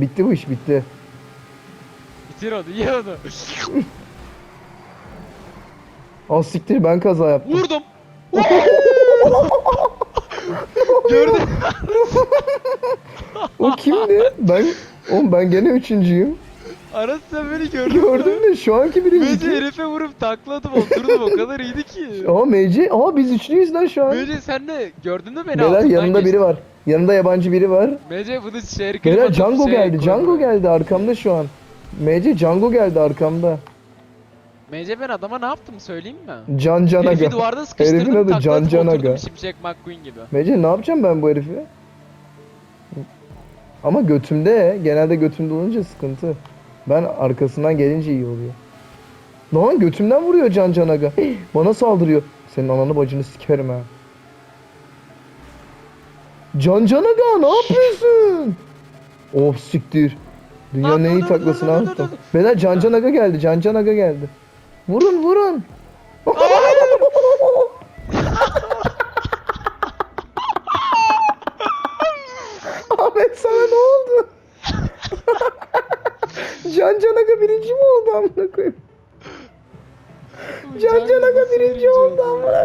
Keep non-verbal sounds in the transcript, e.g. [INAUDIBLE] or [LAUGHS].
Bitti bu iş bitti. Bitir onu ye onu. Al siktir ben kaza yaptım. Vurdum. [LAUGHS] Gördün. O kimdi? Ben Oğlum ben gene üçüncüyüm. Aras sen beni gördün? Gördün mü? Şu anki birinci. Mece herife vurup takladım oturdum o kadar iyiydi ki. Aa MC. Aa biz üçlüyüz lan şu an. Mece sen de gördün mü beni Beyler altından yanında geçtin. biri var. Yanında yabancı biri var. Mece bunu şehir Beyler Django geldi. Django geldi arkamda şu an. MC Django geldi arkamda. Mece ben adama ne yaptım söyleyeyim mi? Can Can Herifi duvarda sıkıştırdım Herifin adı Can atıp Can oturdum Aga. Şimşek McQueen gibi. MC ne yapacağım ben bu herifi? Ama götümde. Genelde götümde olunca sıkıntı. Ben arkasından gelince iyi oluyor. Lan götümden vuruyor Can Can Aga. [GASPS] Bana saldırıyor. Senin ananı bacını sikerim ha. Can Can Aga ne yapıyorsun? Of siktir. Dünyanın en iyi taklasını attım. Beyler Can Can Aga geldi. Can Can Aga geldi. Vurun vurun. [LAUGHS] Ahmet sana ne oldu? [LAUGHS] Can Can Aga birinci mi oldu amına koyayım? Can Can Aga birinci oldu amına